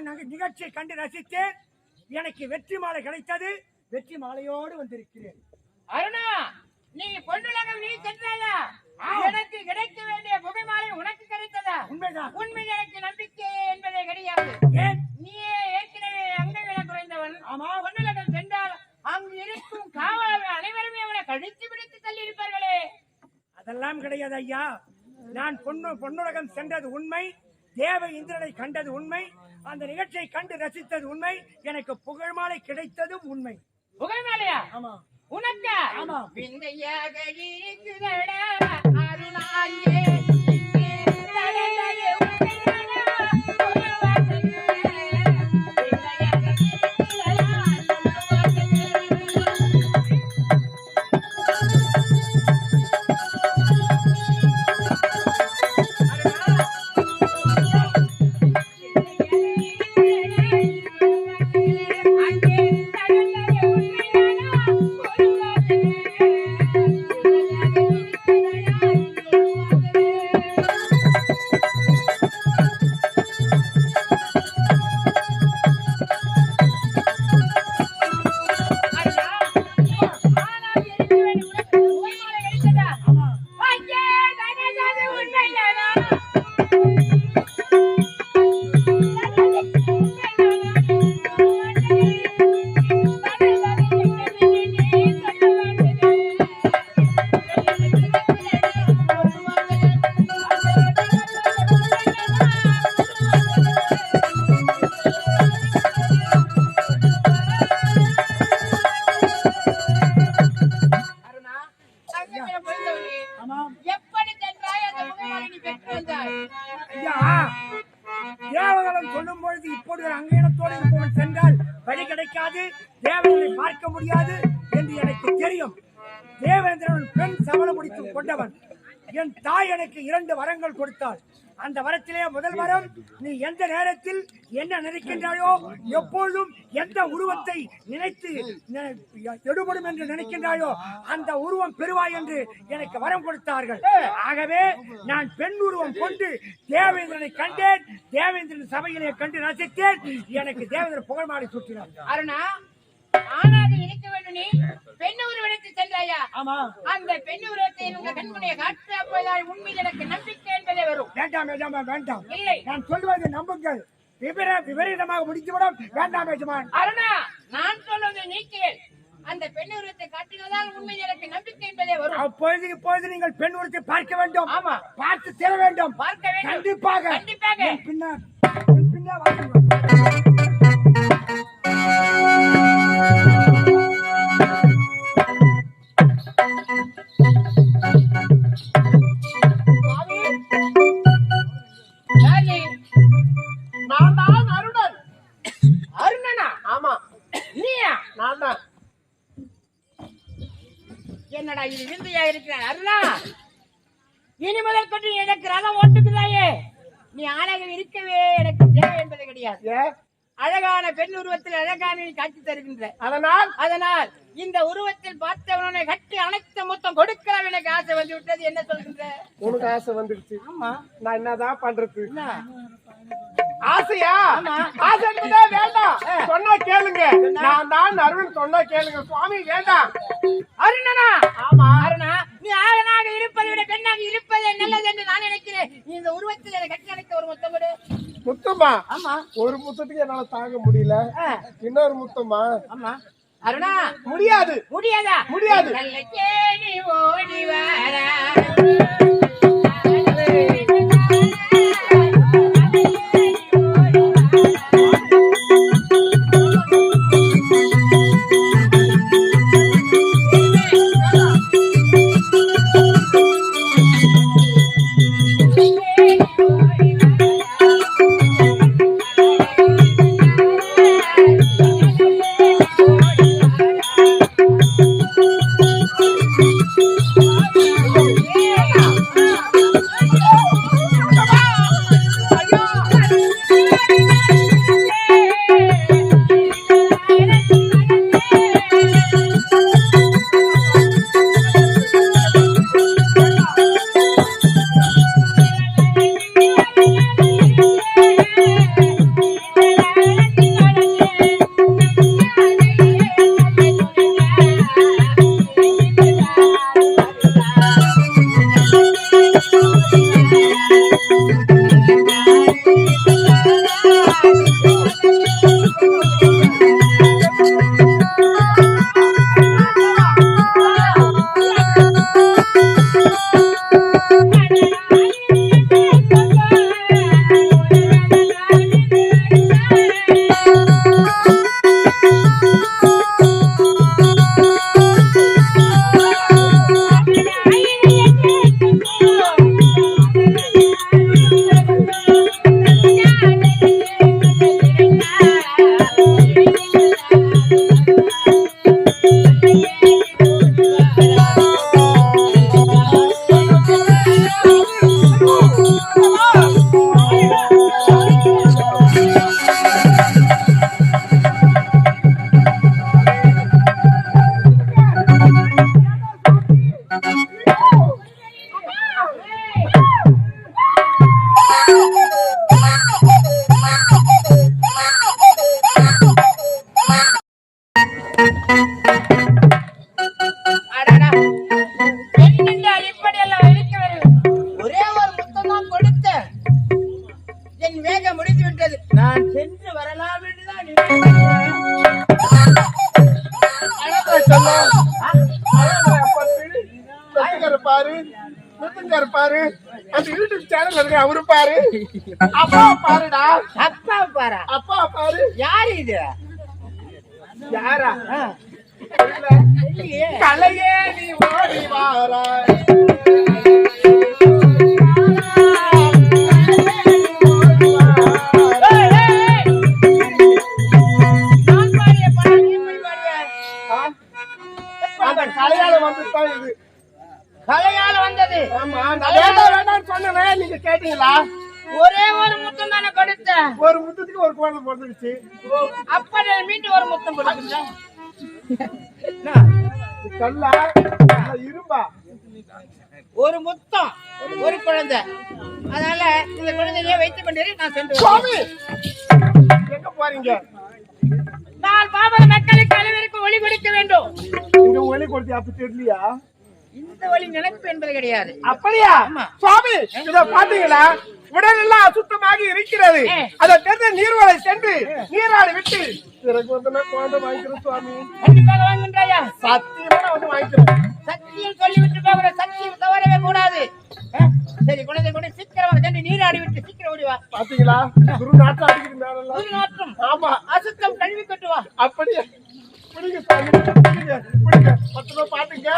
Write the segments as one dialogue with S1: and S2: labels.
S1: நக- நிகழ்ச்சியை கண்டு ரசித்தேன். எனக்கு வெற்றி மாலை கிடைத்தது. வெற்றி மாலையோடு வந்திருக்கிறேன்.
S2: அருணா நீ பொன்னுலகம் நீ சென்றாயா? எனக்கு கிடைக்க வேண்டிய புகைமாலை உனக்கு கிடைத்ததா?
S1: உண்மைதான்.
S2: உண்மை எனக்கு நம்பிக்கை என்பதே கிடையாது. நீயே ஏற்கனவே அங்க வில குறைந்தவன்.
S1: ஆமா.
S2: பொன்னுலகம் சென்றால் அங்கு இருக்கும் காவலர்கள் அனைவருமே அவனை கடித்து பிடித்து தள்ளி இருப்பார்களே
S1: அதெல்லாம் கிடையாது ஐயா. நான் பொன்னு பொன்னுலகம் சென்றது உண்மை. தேவ இந்திரனை கண்டது உண்மை. அந்த நிகழ்ச்சியை கண்டு ரசித்தது உண்மை. எனக்கு புகழ் மாலை கிடைத்ததும் உண்மை.
S2: புகைமாலையா
S1: ஆமா.
S2: உனக்கா?
S1: ஆமா.
S2: விந்தையாக அருணாயே நீ
S1: எந்த நேரத்தில் என்ன நினைக்கின்றாயோ எப்பொழுதும் எந்த உருவத்தை நினைத்து எடுபடும் என்று நினைக்கின்றாயோ அந்த உருவம் பெறுவாய் என்று எனக்கு வரம் கொடுத்தார்கள். ஆகவே நான் பெண் உருவம் கொண்டு தேவேந்திரனை கண்டேன். தேவேந்திரன் சபையிலே கண்டு ரசித்தேன் எனக்கு தேவேந்திரன் புகழ்மாடி சுற்றினார்.
S2: அருணா ஆனா இருக்க வேண்டும் நீ பெண் உருவெடுத்து சென்றாயா?
S1: ஆமா.
S2: அந்த பெண் உருவத்தை உங்க கண்முனையை காட்ட போதால் உண்மையில் எனக்கு நம்பிக்கை என்பதே வரும்.
S1: வேண்டாம் வேண்டாம் வேண்டாம்
S2: இல்லை.
S1: நான் சொல்வது நம்புங்கள். விபர விபரீதமாக முடித்துவிடும் வேண்டாம் எஜமான்.
S2: அருணா நான் சொல்வதை நீ கேள் அந்த பெண் உருவத்தை காட்டினதால் உண்மையில் எனக்கு நம்பிக்கை என்பதே வரும்.
S1: அப்பொழுது இப்பொழுது நீங்கள் பெண் உருவத்தை பார்க்க வேண்டும்.
S2: ஆமா.
S1: பார்த்து தர வேண்டும்.
S2: பார்க்க வேண்டும்.
S1: கண்டிப்பாக.
S2: கண்டிப்பாக.
S1: என் பின்ன
S2: உருவத்தில் பார்த்தவனை கட்டி அனைத்து மொத்தம் கொடுக்கலாம் எனக்கு ஆசை வந்து விட்டது. என்ன சொல்கின்ற?
S3: உனக்கு ஆசை வந்துடுச்சு.
S2: ஆமா.
S3: நான் என்னதான் பண்றது? ஆசையா?
S2: ஆமா.
S3: ஆசை என்பதே வேண்டாம். சொன்னா கேளுங்க. நான் தான் அருணன் சொன்னா கேளுங்க. சுவாமி வேண்டாம்.
S2: அருணனா?
S3: ஆமா.
S2: அருணா நீ ஆணனாக இருப்பதை விட பெண்ணாக இருப்பது நல்லது என்று நான் நினைக்கிறேன். இந்த உருவத்தில் என்னை கட்டி அணைத்த ஒரு மொத்தம் கொடு.
S3: முத்தம்மா?
S2: ஆமா.
S3: ஒரு முத்தத்துக்கு என்னால தாங்க முடியல. இன்னொரு முத்தம்மா?
S2: ஆமா. அருணா!
S3: முடியாது.
S2: முடியாதா?
S3: முடியாது.
S2: ஓடி வர.
S3: I'm பிறந்துருச்சு
S2: அப்ப நான் மீண்டும் ஒரு முத்தம்
S3: கல்லா இரும்பா?
S2: ஒரு முத்தம் ஒரு குழந்தை. அதனால இந்த குழந்தைய வைத்துக் கொண்டிரு நான் சென்று
S3: எங்க போறீங்க?
S2: நான் பாபர மக்களுக்கு அனைவருக்கும் ஒளி கொடுக்க வேண்டும்.
S3: ஒலி கொடுத்து அப்ப தெரியலையா?
S2: இந்த வழி நினைப்பு என்பது கிடையாது.
S3: அப்படியா. சுவாமி இத பாத்தீங்களா உடல் எல்லாம் அசுத்தமாக இருக்கிறது. அதை தெரிந்த நீர்வளை சென்று நீராடி விட்டு பிறகு வந்து குழந்தை வாங்கிக்கிறேன் சுவாமி.
S2: கண்டிப்பாக வாங்குன்றாயா
S3: சத்தியமா நான் வந்து வாங்கிக்கிறேன்.
S2: சத்தியம் சொல்லிவிட்டு போகிற சத்தியம் தவறவே கூடாது. சரி குழந்தை கொண்டு சீக்கிரமாக சென்று நீராடி விட்டு சீக்கிரம் ஓடி வா.
S3: பாத்தீங்களா குரு நாட்டம் ஆமா.
S2: அசுத்தம் கழுவி கொண்டு வா.
S3: அப்படியே? பிடிங்க சுவாமி பிடிங்க பிடிங்க பத்திரமா பாத்துங்க.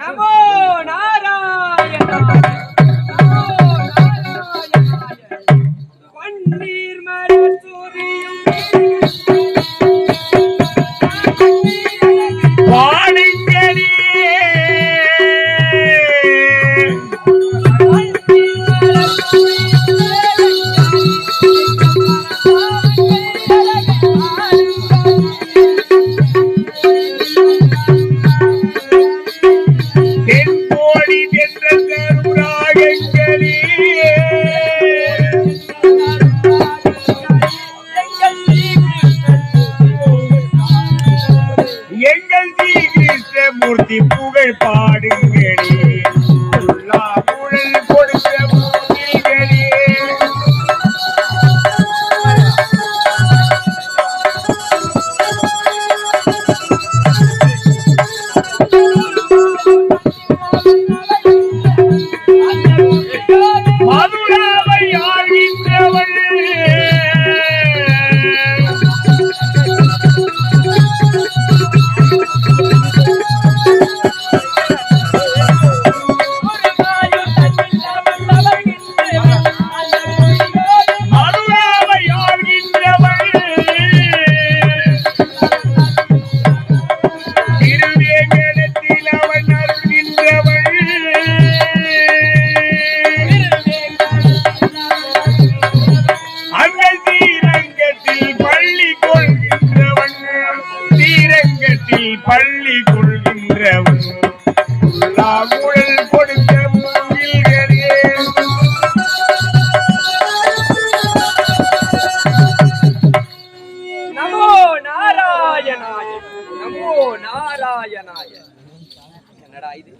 S4: நமோ நாராயணா என்னடா இது?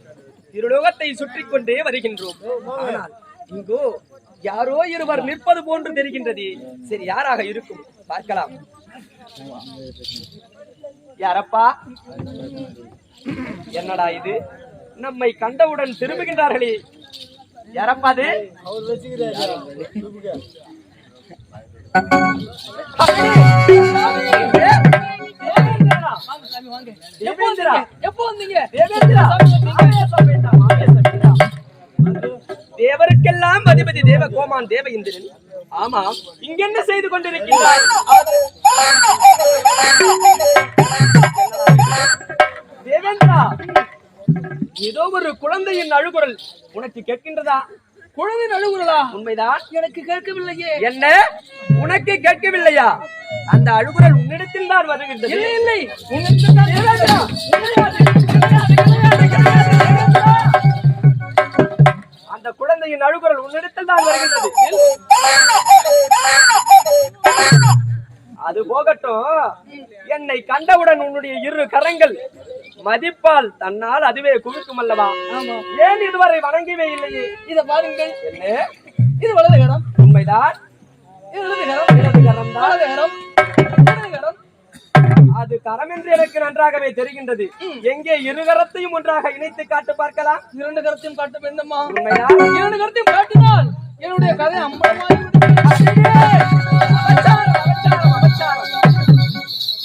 S4: திருலோகத்தை சுற்றி கொண்டே வருகின்றோம். ஆனால் இங்கோ யாரோ இருவர் நிற்பது போன்று தெரிகின்றது. சரி யாராக இருக்கும்? பார்க்கலாம். யாரப்பா? என்னடா இது? நம்மை கண்டவுடன் திரும்புகின்றார்களே. யாரப்பா அது? எப்போ வந்தீங்க? எப்போ வந்தீங்க? தேவருக்கெல்லாம் அதிபதி தேவ கோமான் தேவ இந்திரன் ஆமா இங்க என்ன செய்து கொண்டிருக்கிறார் ஏதோ ஒரு குழந்தையின் அழுகுரல் உனக்கு கேட்கின்றதா?
S5: குழந்தை அழுகுறலா
S4: உண்மைதான்.
S5: எனக்கு கேட்கவில்லையே.
S4: என்ன? உனக்கு கேட்கவில்லையா? அந்த அழுகுரல் உன்னிடத்தில் தான் வருகின்றது.
S5: இல்லை தான்?
S4: அந்த குழந்தையின் அழுகுரல் உன்னிடத்தில் தான் வருகின்றது. அது போகட்டும். என்னை கண்டவுடன் உன்னுடைய இரு கரங்கள் மதிப்பால் தன்னால் அதுவே குவிக்கும் அல்லவா? ஏன் இதுவரை வணங்கவே இல்லையே?
S5: இத பாருங்கள்.
S4: என்ன?
S5: இது வலது கரம்
S4: உண்மைதான்.
S5: இடது கரம்
S4: இடது கரம்தான்.
S5: வலது கரம் இடது கரம்
S4: அது கரம் என்று எனக்கு நன்றாகவே தெரிகின்றது. எங்கே இரு கரத்தையும் ஒன்றாக இணைத்து காட்டு பார்க்கலாம்.
S5: இரண்டு கரத்தையும் காட்ட வேண்டுமா
S4: உண்மைதான்
S5: இரண்டு கரத்தையும் காட்டினால் என்னுடைய கதை அம்பலமாகி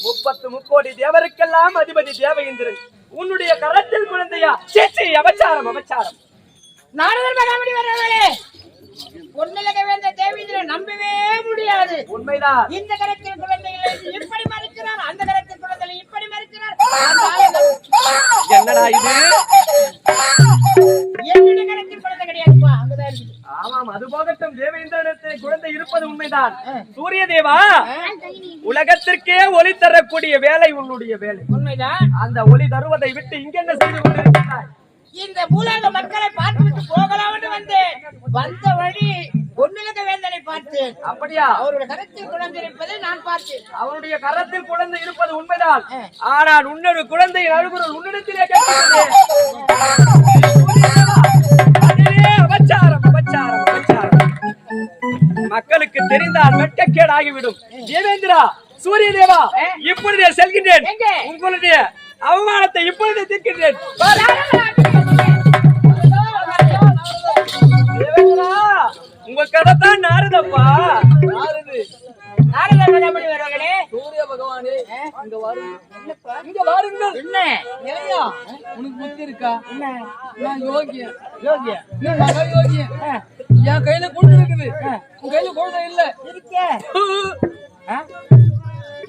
S4: முப்பத்து முக்கோடி தேவருக்கெல்லாம் அதிபதி தேவேந்திரன். உன்னுடைய கரத்தில் குழந்தையா? சேச்சி அபச்சாரம் அபச்சாரம்.
S2: நாரதர் மகாமணி வர்றவர்களே! பொன்னிலக வேந்த தேவேந்திரன் நம்பவே முடியாது.
S4: உண்மைதான்.
S2: இந்த கரத்தில் குழந்தைகளை இப்படி மறுக்கிறார் அந்த கரத்தில் குழந்தைகளை இப்படி மறுக்கிறார். அந்த ஆளுநர்
S4: என்னடா இது?
S2: என்னுடைய கரத்தில் குழந்தை கிடையாதுப்பா அங்கதான் இருக்குது.
S4: ஆமாம் அது போகட்டும். குழந்தை இருப்பது உண்மைதான். சூரிய தேவா உலகத்திற்கே ஒளி தரக்கூடிய வேலை உன்னுடைய வேலை.
S2: உண்மைதான்.
S4: அந்த ஒளி தருவதை விட்டு இங்கென்ன செய்து கொண்டிருக்கிறாய்
S2: இந்த பூலாக மக்களை பார்த்துவிட்டு போகலாம் என்று வந்தேன். வந்த வழி பொன்னிலக வேந்தனை பார்த்தேன்.
S4: அப்படியா?
S2: அவருடைய கரத்தில் குழந்தை இருப்பதை நான் பார்த்தேன்.
S4: அவனுடைய கரத்தில் குழந்தை இருப்பது உண்மைதான். ஆனால் உன்னொரு குழந்தையின் அழுகுரல் உன்னிடத்திலே அபச்சாரம் அபச்சாரம் மக்களுக்கு தெரிந்தால் வெட்கக்கேடு ஆகிவிடும் தேவேந்திரா சூரிய தேவா இப்பொழுதே செல்கின்றேன்.
S2: எங்கே?
S4: உங்களுடைய அவமானத்தை இப்பொழுதே தீர்க்கின்றேன். உங்க கதை தான் நாரதப்பா.
S2: வர்றவர்களே
S5: சூரிய பகவானே இங்க வாருங்கள் இங்க வாருங்கள்
S2: என்ன?
S5: ஏய்யா உனக்கு புத்தி இருக்கா?
S2: என்ன?
S5: நான்
S2: யோகிய.
S5: மகா என் கையில குழந்தை இருக்குது உன் கையில குழந்தை இல்ல.
S2: இருக்கே.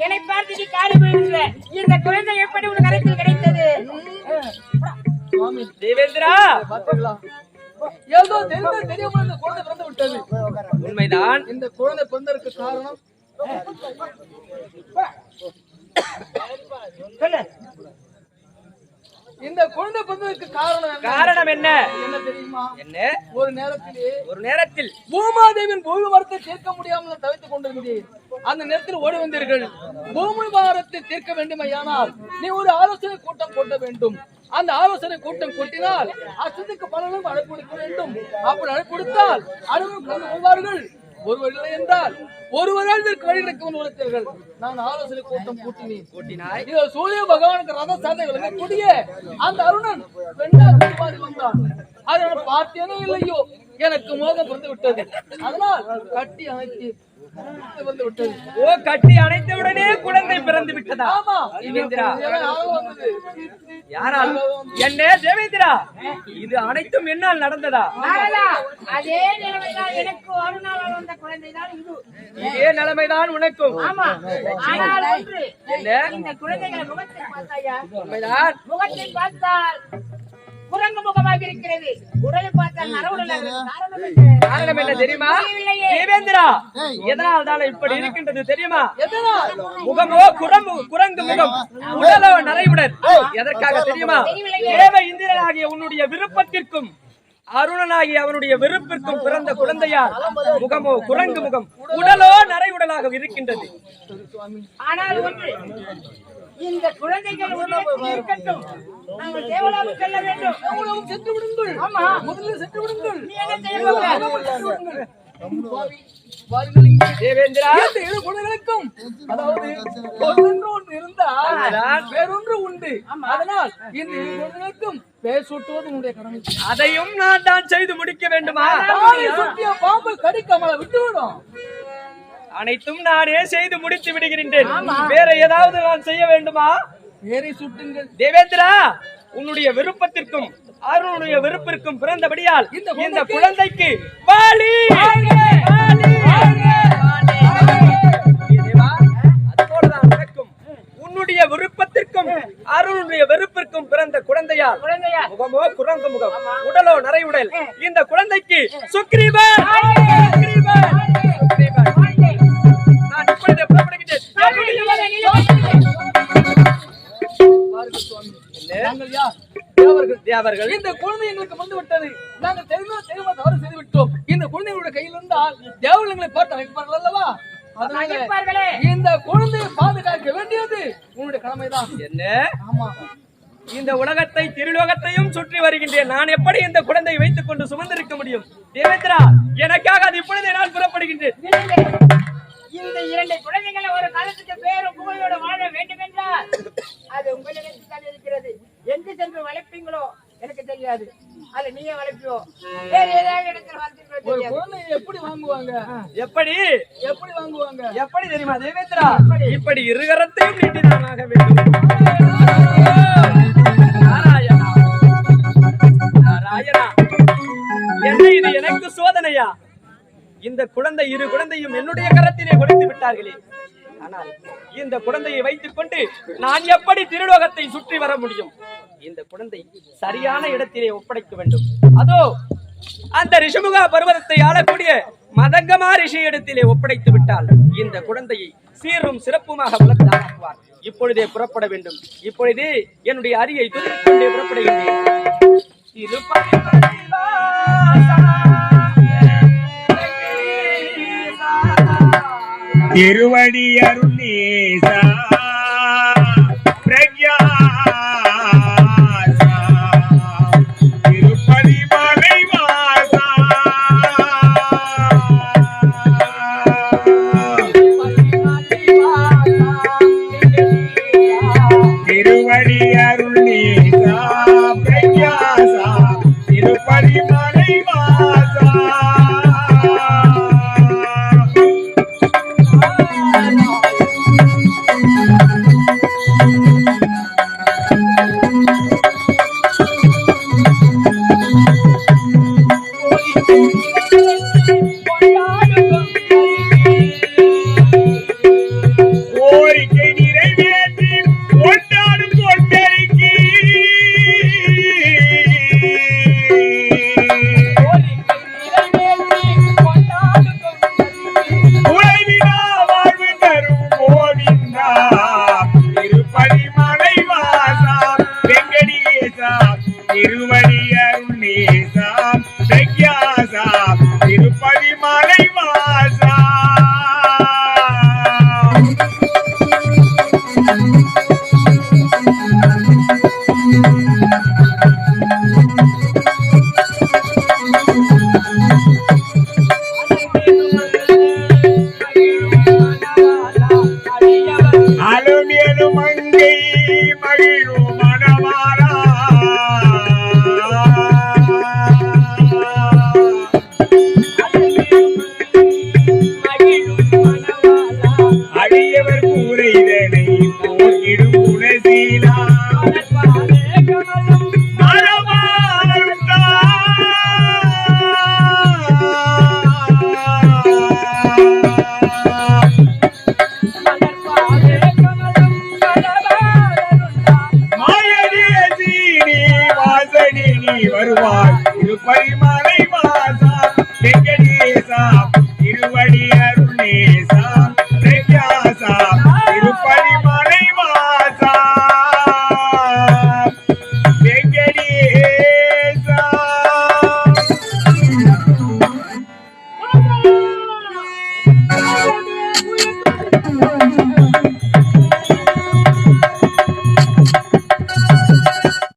S2: என்னை பார்த்து நீ காரி போயிருந்த இந்த குழந்தை எப்படி உன் கரத்தில் கிடைத்தது?
S4: தேவேந்திரா!
S5: ஏதோ தெரிந்த தெரியாம இந்த குழந்தை பிறந்து விட்டது.
S4: உண்மைதான்.
S5: இந்த குழந்தை பிறந்ததற்கு காரணம்?
S2: சொல்லு.
S5: இந்த குழந்தை பிறந்ததற்கு காரணம் என்ன?
S4: காரணம் என்ன?
S5: என்ன தெரியுமா?
S4: என்ன?
S5: ஒரு நேரத்திலே
S4: ஒரு நேரத்தில்
S5: பூமாதேவின் பூமி வரத்தை தீர்க்க முடியாமல் தவித்துக் கொண்டிருந்தீர். அந்த நேரத்தில் ஓடி வந்தீர்கள். பூமி பாரத்தை தீர்க்க வேண்டுமையானால் நீ ஒரு ஆலோசனை கூட்டம் கூட்ட வேண்டும். அந்த ஆலோசனை கூட்டம் கூட்டினால் அசத்துக்கு பலனும் அழைப்பு கொடுக்க வேண்டும். அப்படி அழைப்பு கொடுத்தால் அனுபவம் கலந்து கொள்வார்கள் ஒருவர் இல்லை என்றால் ஒருவரால் இதற்கு வழி கிடைக்க உணர்த்தீர்கள். நான் ஆலோசனை கூட்டம் கூட்டினேன்.
S4: கூட்டினாய்?
S5: இதோ சூரிய பகவானுக்கு ரத சாதனைகளுக்கு கூடிய அந்த அருணன் பெண்ணாக திருமாறி வந்தான். அதை நான் பார்த்தேனோ இல்லையோ? எனக்கு மோகம் பிறந்து விட்டது அதனால் கட்டி வந்து விட்டது
S4: ஓ கட்டி அணைத்தவுடனே குழந்தை பிறந்து விட்டதா? தேவேந்திரா. யாரால்? என்ன தேவேந்திரா. இது அனைத்தும் என்னால் நடந்ததா?
S2: அதே நிலைமைதான் எனக்கு ஒரு நாள் வந்த குழந்தை தான் இது.
S4: இதே நிலைமைதான் உனக்கும். என்ன?
S2: இந்த குழந்தைகளை முகத்தை பார்த்தாயா?
S4: உண்மைதான்.
S2: முகத்தை பார்த்தால் குரங்கு முகமாக இருக்கிறது உடலை பார்த்தால் நரவுடலாக இருக்கிறது. காரணம் என்ன?
S4: காரணம் என்ன தெரியுமா. தேவேந்திரா எதனால் தானே இப்படி இருக்கின்றது தெரியுமா?
S5: எதனால்?
S4: முகமோ குரம்பு குரங்கு முகம் உடலோ நரைவுடன் எதற்காக தெரியுமா. தேவ இந்திரனாகிய உன்னுடைய விருப்பத்திற்கும் அருணனாகிய அவனுடைய வெறுப்பிற்கும் பிறந்த குழந்தையார் முகமோ குரங்கு முகம் உடலோ நரைவுடலாக இருக்கின்றது.
S2: ஆனால் ஒன்று. இந்த குழந்தைகள் இருக்கட்டும். நாங்கள் தேவலாவுக்கு செல்ல வேண்டும்.
S5: உலகம் சென்று விடுங்கள்.
S2: ஆமா.
S5: முதலில் சென்று விடுங்கள்.
S2: நீ என்ன செய்ய
S5: குணங்களுக்கும் அதாவது ஒன்று இருந்தால். வேறொன்று உண்டு. அதனால் இந்த குணங்களுக்கும் பெயர் சூட்டுவது உன்னுடைய கடமை.
S4: அதையும் நான் தான் செய்து முடிக்க வேண்டுமா?
S5: சுற்றிய பாம்பு கடிக்காமல விட்டுவிடும்.
S4: அனைத்தும் நானே செய்து முடித்து விடுகின்றேன். வேற ஏதாவது நான் செய்ய வேண்டுமா?
S5: பேரை சுட்டுங்கள்.
S4: தேவேந்திரா உன்னுடைய விருப்பத்திற்கும் அருணுடைய வெறுப்பிற்கும் பிறந்தபடியால்
S5: இந்த
S4: குழந்தைக்கு உனக்கும் உன்னுடைய விருப்பத்திற்கும் அருளுடைய வெறுப்பிற்கும் பிறந்த குழந்தையார்
S2: குழந்தையா?
S4: முகமோ குரங்கு முகம் உடலோ நரை உடல் இந்த குழந்தைக்கு சுக்ரீவன்
S5: தேவர்கள். இந்த குழந்தை எங்களுக்கு வந்து விட்டது. நாங்கள் தெரியுமா தவறு செய்து விட்டோம். இந்த குழந்தைகளுடைய கையில் இருந்தால் தேவர்கள் எங்களை பார்த்து அழைப்பார்கள் அல்லவா? அதனால. இந்த குழந்தையை பாதுகாக்க வேண்டியது உன்னுடைய கடமைதான்.
S4: என்ன?
S5: ஆமா.
S4: இந்த உலகத்தை திருலோகத்தையும் சுற்றி வருகின்றேன். நான் எப்படி இந்த குழந்தையை வைத்துக் கொண்டு சுமந்திருக்க முடியும்? தேவேந்திரா எனக்காக அது இப்பொழுதே நான் புறப்படுகின்றேன்.
S2: இந்த இரண்டு குழந்தைகளை ஒரு காலத்துக்கு பேரும் புகழோடு வாழ வேண்டும் என்றால் அது உங்களிடம் தான் இருக்கிறது. எங்கு சென்று வளர்ப்பீங்களோ? எனக்கு தெரியாது. அது நீயே வளர்ப்பியோ? வேறு ஏதாவது இடத்துல
S5: குழந்தையை எப்படி வாங்குவாங்க?
S4: எப்படி?
S5: எப்படி வாங்குவாங்க?
S4: எப்படி தெரியுமா தேவேந்திரா? இப்படி இருகரத்தையும் நீட்டிதான் ஆக வேண்டும். நாராயணா. நாராயணா. என்ன இது எனக்கு சோதனையா? இந்த குழந்தை இரு குழந்தையும் என்னுடைய கரத்திலே கொடுத்து விட்டார்களே. ஆனால் இந்த குழந்தையை வைத்துக் கொண்டு நான் எப்படி திருலோகத்தை சுற்றி வர முடியும்? இந்த குழந்தை சரியான இடத்திலே ஒப்படைக்க வேண்டும். அதோ அந்த ரிஷமுகா பர்வதத்தை ஆளக்கூடிய மதங்கமா ரிஷி இடத்திலே ஒப்படைத்து விட்டால் இந்த குழந்தையை சீரும் சிறப்புமாக வளர்த்து ஆக்குவார். இப்பொழுதே புறப்பட வேண்டும். இப்பொழுதே என்னுடைய அரியை துதித்துக் கொண்டே புறப்படுகின்றேன்.
S6: திருவடி அருணேசா